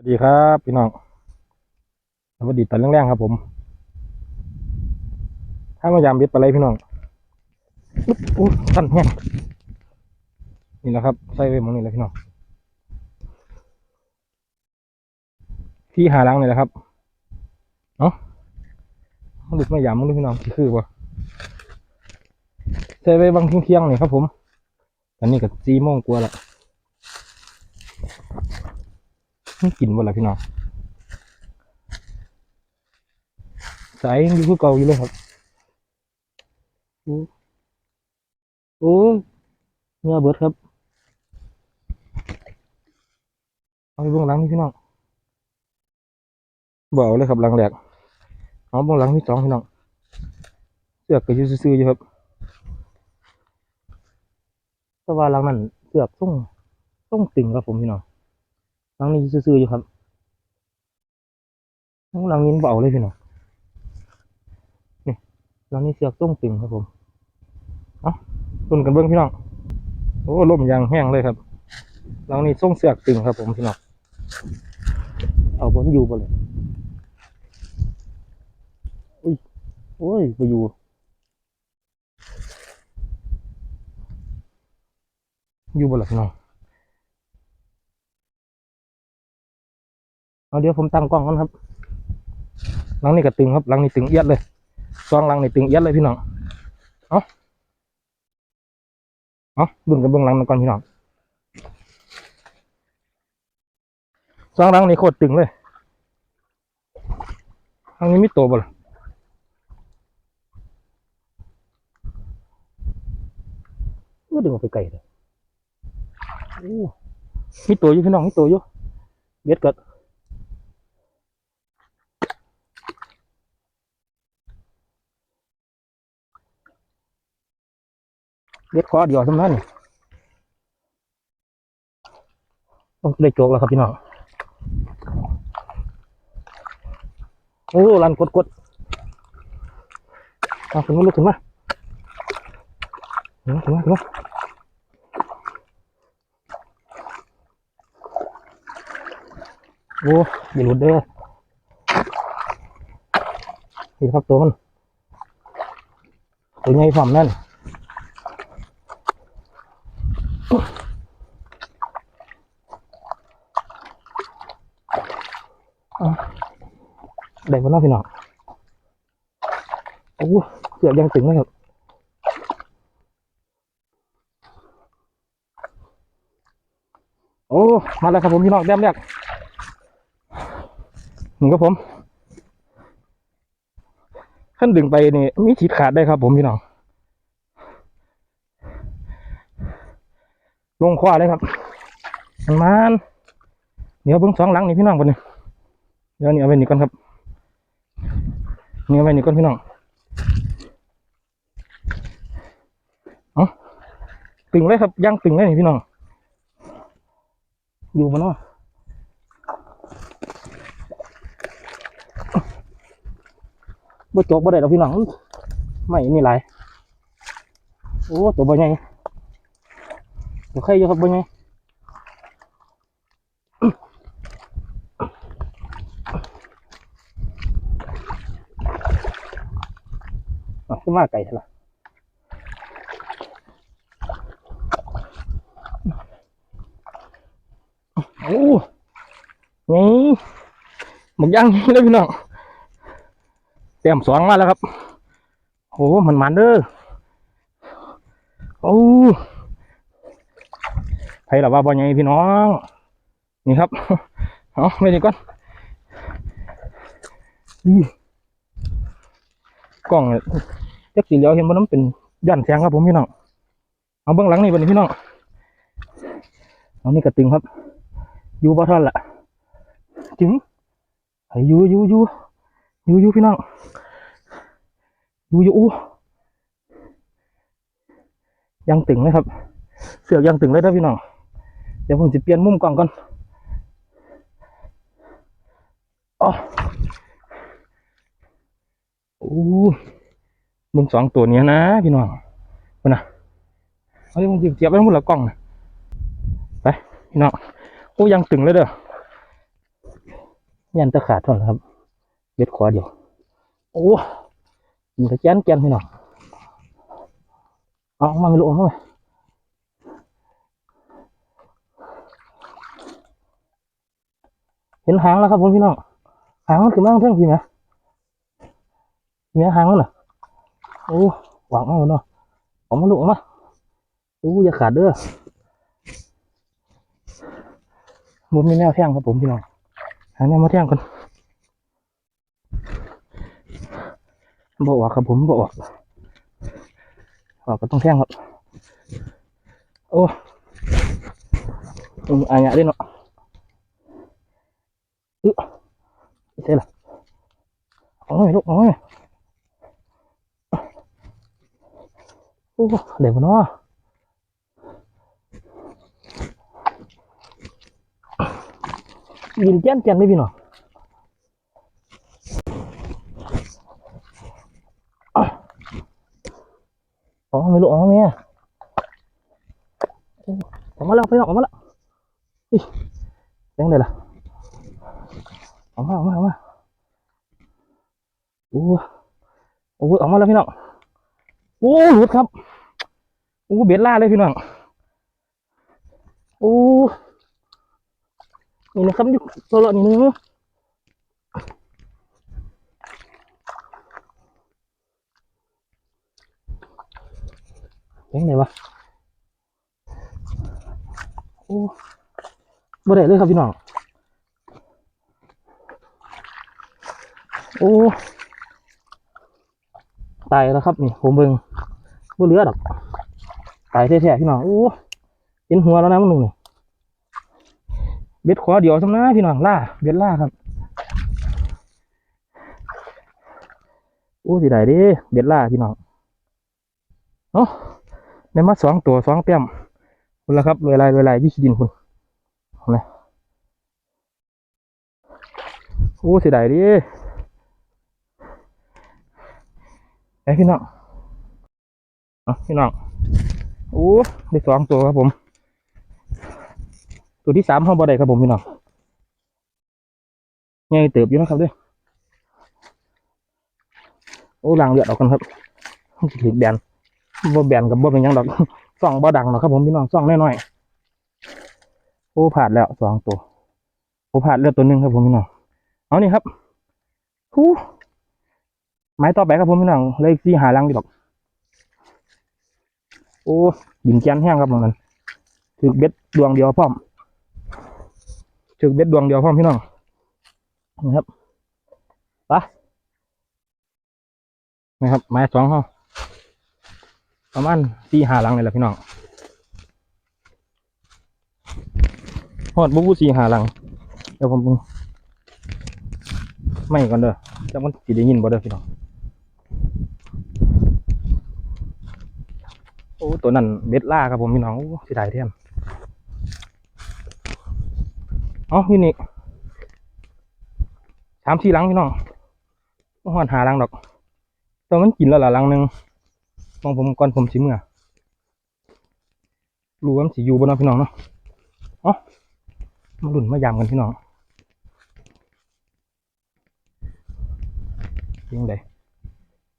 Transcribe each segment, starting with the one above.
วัสดีครับพี่น้องสวัสดีตอนแรงๆครับ ผม ถ้ามายามบ็ดปลาไหลพี่น้องอุ๊บตันแห้งนี่แหละครับใส่ไว้มองนี่แหละพี่น้องที่หาลังนี่แหละครับเนาะมันหลุดมายามมึงด้วยพี่น้องคือบ่ใส่ไว้บางเที่ยงๆนี่ครับ ผมตอนนี้ก็สี่โมงกว่าละ ไม่กินบ่ล่ะพี่น้องสายยังอยู่คือเก่าอยู่เลยครับโอ้โอ้เนื้อเบิดครับเอาไปเบื้องหลังนี่พี่น้องบ่เอาเลยครับหลังแรกเอาเบื้องหลังที่สองพี่น้องเสือกก็ยู่ซื่ออยู่ครับแต่ว่าหลังนั้นเสือกส่งส่งติ่งครับผมพี่น้อง หลังนี้ซื่อๆอยู่ครับหลังนี้เบาเลยพี่น้องนี่หลังนี้เสือกต้งตึงครับผมเอาตุนกันเบิ้งพี่น้องโอ้ลมยางแห้งเลยครับหลังนี้ส่งเสือกตึงครับผมพี่น้องเอาบนอยู่บ่เลยอุ้ยโอ้ยไปอยู่อยู่บ่ล่ะพี่น้อง เอาเดี๋ยวผมตั้งกล้องก่อนครับหลังนี้ก็ตึงครับหลังนี้ตึงเอียดเลยซองหลังนี้ตึงเอียดเลยพี่น้องเอาเอาดุนกับเบื้องหลังมันก่อนพี่น้องซองหลังนี้โคตรตึงเลยหลังนี้ไม่โตบ่ล่ะก็ดึงออกไปไกลเลยมีตัวอยู่พี่น้องมีตัวอยู่เบ็ดเกิด เล็ดคอเดียวสำนั้นนี่ต้องได้โจกแล้วครับพี่น้องโอ้ลันกดกดเอาขึ้นมาลุกขึ้นมาขึ้นมาขึ้นมาขึ้นมาโอ้ยหลุดเด้อนี่ครับตัวมันตัวใหญ่ความนั่น ได้พอน้องพี่น้องโอ้เสือกยังตึงเลยครับโอ้ มาแล้วครับผมพี่น้องแต้มแรกหนึ่งครับผมขั้นดึงไปนี่มีฉีดขาดได้ครับผมพี่น้อง ลงคว้าเลยครับมันมันเดี๋ยวเบิ้งสองหลังนี่พี่น้องคนนี้เดี๋ยวนี่เอาไว้นี่ก่อนครับนี่เอาไว้นี่ก่อนพี่น้องเอาตึงเลยครับย่างตึงเลยนี่พี่น้องอยู่บนเนาะบ่จกบ่ได้ดอกพี่น้องไม่นี่หลายโอ้ตัวบ่ใหญ่ ตัวใครอยู่ครับบ่ใหญ่อะขึ้นมาไก่ละโอ้นี่หมึกย่างนี่เลยพี่น้องเตรียมสองมาแล้วครับ โอ้มันมันเด้อโอ้ ไผ่ละว่าบ่ใหญ่พี่น้อง นี่ครับเอาไม่ดีก่อนกล้องเนี่ยจักสีเหลียวเห็นว่าน้ำเป็นย่านแสงครับผมพี่น้องเอาเบื้องหลังนี่เป็นพี่น้องเอานี่กระตึงครับอยู่บ่ท่อนละจึงไอ้อยู่อยู่อยู่อยู่อยู่พี่น้องอยู่อยู่ยังตึงเลยครับ เสือกยังตึงเลยนะพี่น้อง ดี๋ยวผมจะเปลี่ยนมุมกล้องก่อนอ๋อโอ้มึงสองตัวเนี้ยนะพี่น้องไปนะเอาดิมึงเจียบไว้หมดละกล้องนะไปพี่น้องโอ้ยังตึงเลยเด้อยันตะขาดเท่านั้นครับเบ็ดขวาเดียวโอ้ยิงกระแจนแกนพี่น้องเอาอกมาไม่รู้ออาไห เห็นหางแล้วครับผมพี่น้องหางมันคือมั่งเท่งพี่ไหมมีหางมันเหรอโอ้หวังเอาเนาะออกมาลูกออกมาโอ้อย่าขาดเด้อมุมมีแนวแท่งครับผมพี่น้องหาแนวมาแท่งกันบออกครับผมบออกออกก็ต้องแท่งครับ โอ้อืมอายะด้วยเนาะอึ เสร็จละเอาหน่อยลูกเอาหน่อยโอ้เดี๋ยวเนาะยินแจ้นแจ้น เองอ๋อไม่รู้อ๋อแม่ออกมาออกมาออกมาออามาโอ้โอ้ออกมาแล้วพี่น้องโอ้หลุดครับโอ้เบ็ดล่าเลยพี่น้องโอ้นี่นะครับอยู่ตัวละนี่นึงยังไงวะโอ้บ่ได้เลยครับพี่น้อง โอ้ตายแล้วครับนี่ผมเบิ่งบ่เหลือดอกตายแท้ๆพี่น้องโอ้เห็นหัวแล้วนะมันหนึ่งนี่เบ็ดขอเดียวสำนะพี่น้องล่าเบ็ดล่าครับโอ้สิได้ดิเบ็ดล่าพี่น้องเนาะได้มาสองตัวสองเต็มคุณละครับรวยลายรวยลายวิชิดินคุณเอานะโอ้เสียดายดิ ไอ้พี่น้องเอาพี่น้องโอ้ได้สองตัวครับผม ตัวที่สามห้องบ่ได้ครับผมพี่น้องใหญ่เติบอยู่นะครับเด้วยโอ้ลางเลือดออกกันครับถึกแบนบ่แบนกับบ่เป็นยังดอกส่องบ่ดังหรอกครับผมพี่น้องส่องน้อยๆโอ้ผ่านแล้วสองตัวโอ้ผ่านเลือดตัวหนึ่งครับผมพี่น้องเอานี่ครับฮู้ ไม้ต่อไปครับผมพี่น้องเลยสี่หาลังดีดอก โอ้บินแกนแห้งครับตรงนั้นถือเบ็ดดวงเดียวพร้อมถือเบ็ดดวงเดียวพร้อมพี่น้องนี่ครับไปนะครับ ไม้สองห้องประมาณสี่หาลังเลยแหละพี่น้องหอดบุบูสีหาหลัง เดี๋ยวผมไม่ก่อนเด้อจะมันสิได้ยินบ่เด้อพี่น้อง โอ้ ตัวนั้นเบ็ดล่าครับผมพี่น้องสิได้เทียมเอ๋อพี่นี่สามสี่ลังพี่น้องบ่หอดหาลังดอกตัวมันกินแล้วล่ะลังหนึ่งมองผมก่อนผมสิเมื่อรู้ว่ามันสิอยู่บนน้องพี่น้องเนาะเอ๋อมาหลุนมายำกันพี่น้องยังไง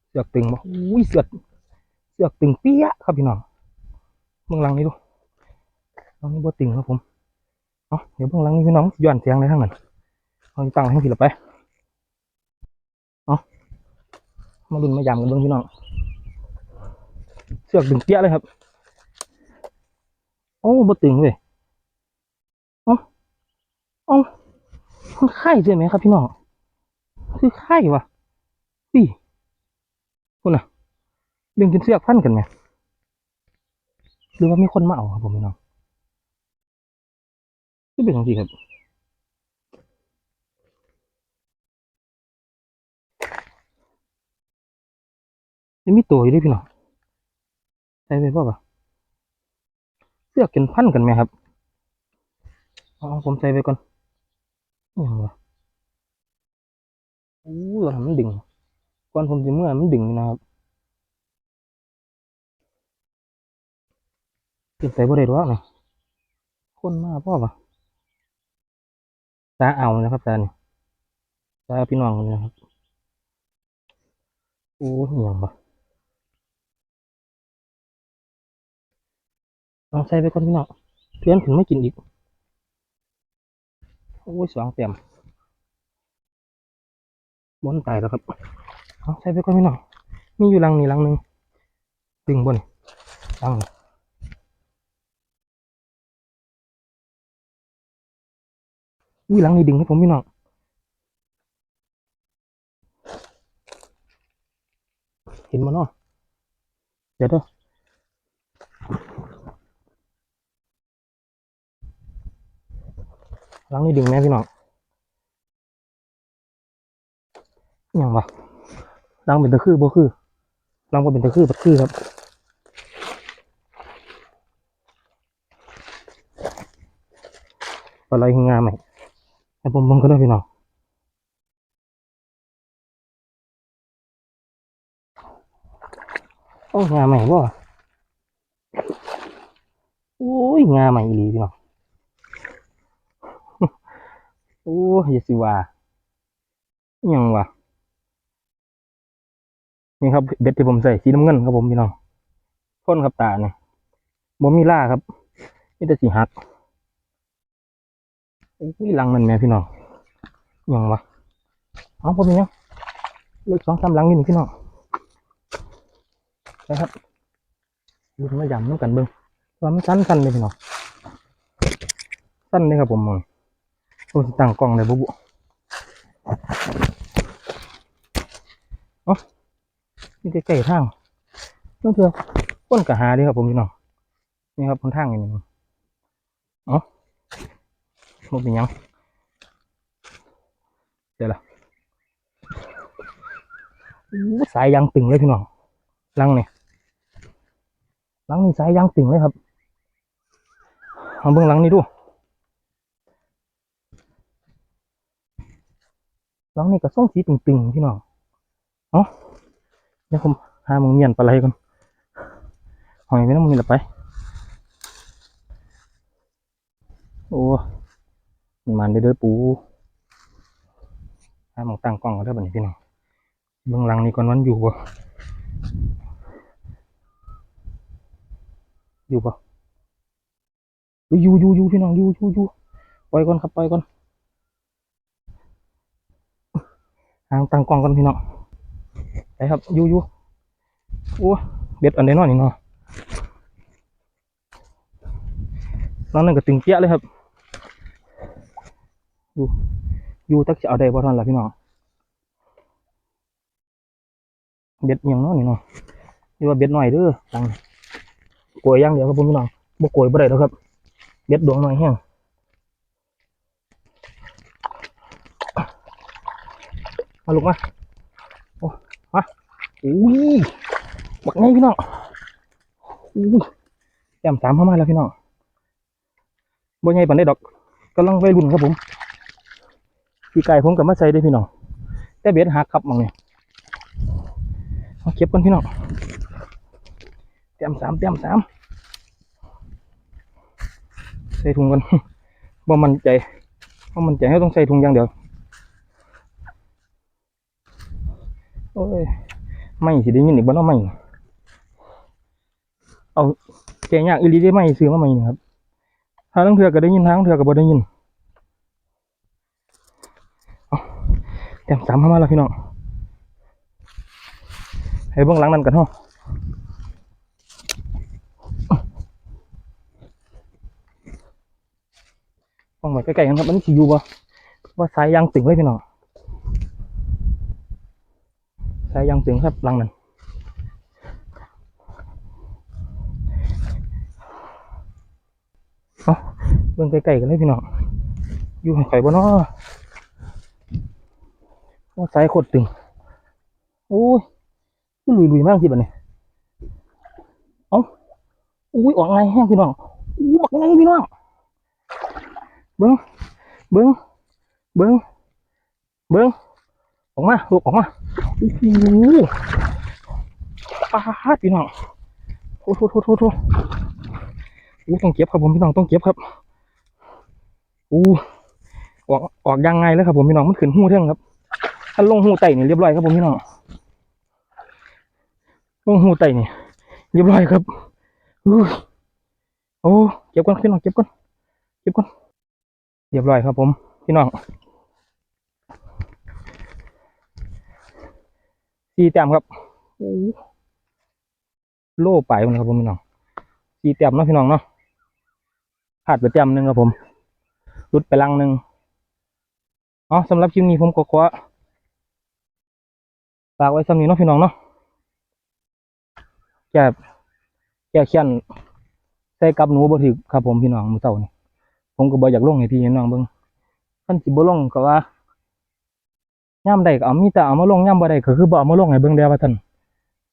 เสือกตึงบ่อุ้ยเสือกเสือกตึงเปี้ยะครับพี่น้อง เบื้องหลังนี้ดูหลังนี้บ่ตึงครับผมเอาเดี๋ยวเบื้องหลังนี้พี่น้องย้อนเสียงเลยทั้งนั้นเอาตั้งให้พี่ละไปเอามาหลุนมายำกันเบื้องพี่น้องเสือกตึงเปี้ยเลยครับ โอ้บ่ตึงเลยเอ้ามันไข่ใช่ไหมครับพี่น้องคือไข่วะพี่คุณนะดึงจนเสือกพันกันไหม หรือว่ามีคนมาเอาครับผมพี่น้องนี่เป็นอย่างที่ครับยังมีตัวอยู่ด้วยพี่น้องใช่ไหมพ่อปะเสือกกันพันกันไหมครับเอ๋อผมใส่ไปก่อนอหย่างวะอู้ตอนนั้นมันดึงก่อนผมจะเมื่อมันดึงนะครับ เก็บใส่บ่ได้หรอกนะคนมาพ่อปะตาเอานะครับตานี่จ้าพี่น้องคนนี้นะครับโอ้เหี่ยงปะเอาใส่ไปก่อนพี่น้องเพื่อนถึงไม่กินอีกโอ้ยสองเต็มบนตายแล้วครับเอาใส่ไปก่อนพี่น้องมีอยู่รังนี่รังหนึ่งดึงบนรังนี่ อุ้ยรังนี่ดึงให้ผมพี่น้องเห็นมันเนาะเดี๋ยวเด้อหลังนี่ดึงแม่พี่น้องอย่างวะหลังเป็นตะคือบ่คือหลังบ่เป็นตะคือบัดคือครับอะไรงามไหม ให้ผมบิ่งก็ได้พี่น้องโอ้งาใหม่บ่โอ้ยงาใหม่อีหลีพี่น้องโอ้ยย่าสิว่ายังวะนี่ครับเบ็ดที่ผมใส่สีน้ำเงินครับผมพี่น้องพ่นครับตาเนี่ยบ่มีล่าครับนี่แต่สีหัก โอ้ยลังมันแม่พี่น้องยังวะเอาผมยังเลือกสองสามลังอยู่นี่พี่น้องนะครับดูมายำน้ำกันเบิ้งว่ามันสั้นกันเลยพี่น้องสั้นเลยครับผมมึงโอ้ตั้งกล้องเลยบุบอ๋อนี่ใกล้ๆทางต้องเถื่อต้นกระหาดีครับผมพี่น้องนี่ครับคนทางอย่างนี้อ๋อ มันเป็นยังเดี๋ยวละสายยางตึงเลยพี่น้องลังเนี่ยหลังนี้สายยางตึงเลยครับเอาเบื้องหลังนี้ดูหลังนี้ก็ส่งสีตึงๆพี่น้องเอาเดี๋ยวผมหามึงเมียนปลาไหลก่อนหอยไม่ต้องมึงนี่ละไป โอ้ มันเด้อปูหามองตั้งกล้องก็ได้อบัดนี้พี่น้องเบื้องหลังนี้ก่อนวันอยู่บ่อยู่ปะอยู่อยู่อยู่พี่น้องอยู่อยู่อยู่ปล่อยก่อนครับปล่อยก่อนหางตั้งกล้องก่อนพี่น้องไปครับอยู่อยู่โอ้เบ็ดอันใดน้อยนี่เนาะนองนั่นก็ตึงเปี้ยเลยครับ อยู่อยู่ตักจะเอาได้บ่ทันละพี่น้องเบ็ดอิหยังเนาะนี่เนาะนี่ว่าเบ็ดหน่อยเด้อตังกวยย่างเดียวครับผมพี่น้องบ่กวยบ่ได้แล้วครับเด็ดดวงหน่อยแห้งมาลูกมาโอ้มาอุ้ยบักไงพี่น้องอุ้ยแต้มสามเข้ามาแล้วพี่น้องบ่ใหญ่ปานได้ดอกกำลังวัยรุ่นครับผม พี่ไก่ผมกับมาใส่ได้พี่น้องแต่เบ็ดหักครับมังเนี่ยเาเก็บกันพี่น้องแต้มสามแต้มสามใส่ถุงกันบ่มันใจบ่มันใจให้ต้องใส่ถุงอย่างเดียวโอ้ยไม่สิได้ยินอีกบ่เนาะไม่เอาแกยากอีลีได้ไม่ซื้อมาใหม่นี่ครับทางเถื่อก็ได้ยินทางเถื่อก็บ่ได้ยินเอาแต้มสามเข้ามาแล้วพี่น้องให้เบื้องหลังนั่นกันเนาะฟังไว้ใกล้ๆกันครับมันสิอยู่บ่ว่าสายยางตึงเลยพี่น้องสายยางตึงครับหลังนั้นเอาเบิ่งใกล้ๆกันเลยพี่น้องอยู่ห้ไข่บ่เนาะ สายโคตรตึงโอ้ยมันลุยๆมากสิบัดนี้เอ้าอุ้ยออกไงแห้งพี่น้องอู้บักไงพี่น้องเบิ้งเบิ้งเบิ้งเบิ้งออกมาลูกออกมาโอ้โหปาดพี่น้องโอ้โหโทษโทษโทษโอ้ต้องเก็บครับผมพี่น้องต้องเก็บครับโอ้ออกออกยังไงแล้วครับผมพี่น้องมันขึ้นหูเท่งครับ อันลงหูไตนี่เรียบร้อยครับผมพี่น้องลงหูไตนี่เรียบร้อยครับโอ้เก็บก่อนพี่น้องเก็บก่อนเก็บก่อนเรียบร้อยครับผม พี่น้องสี่แต้มครับโอ้โล่ไปมันครับผมพี่น้องสี่แต้มเนาะพี่น้องเนาะพลาดไปแต้มหนึ่งครับผมหลุดไปลังหนึ่งอ๋อสำหรับคลิปนี้ผมก็ขอ ฝากไว้สำนี้เนาะพี่น้องเนาะแก่แก่เขียนใส่กับหนูบ่ถึกครับผมพี่น้องมือเช้านี่ผมก็บ่อยากลงให้พี่น้องเบิ่งคันสิบ่ลงก็ว่าย่ามใดก็เอามีแต่เอามาลงย่ามบ่ได้ก็คือบ่เอามาลงให้เบิ่งแล้วว่าท่าน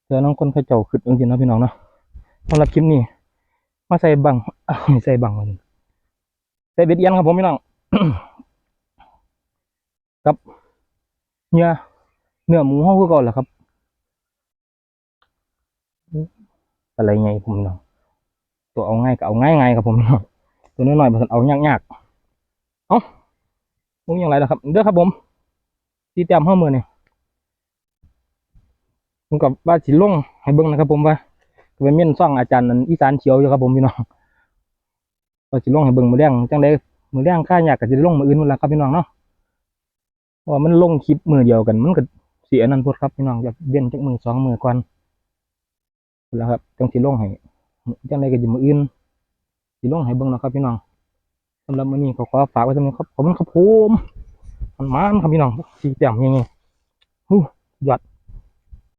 เดี๋ยวน้องคนเขาเจ้าคิดจังซี่เนาะพี่น้องเนาะสำหรับคลิปนี้มาใส่บังใส่บังว่าซั่นใส่เบ็ดเอียนครับผมพี่น้องกับเนื้อ เนื้อหมูห้องคือก่อนแหละครับ อะไรไงผมเนาะตัวเอาง่ายก็เอาง่ายไงครับผมเนาะตัวน้อยๆมันเอายากยากเอ้ามึงยังไรล่ะครับ เด้อครับผมตีเตรียมห้ามือเนี่ผมกับว่าสิลงให้เบิ่งนะครับ ผมว่าเป็นเมียนซ่องอาจารย์นั่นอีสานเขียวอยู่ครับผมพี่น้องว่าสิลงให้เบิ่งมือแรงจังได้มือแรงค่ายากก็สิลงมืออื่นนั่นแหละครับพี่น้องเนาะเพราะว่ามันลงคลิปมือเดียวกันมันก็ สียนั่นพดครับพี่น้องจะเบี้ยนจักมือสองมือก่อนแล้วครับจังสีลงให้จังไรก็จะมืออื่นสีลงให้เบิ้งนะครับพี่น้องสำหรับมื้อนี้ขอขอฝากไว้สำหรับครับขอบคุณครับผมมันมันครับพี่น้องสีแต้มยังไงหูหยอด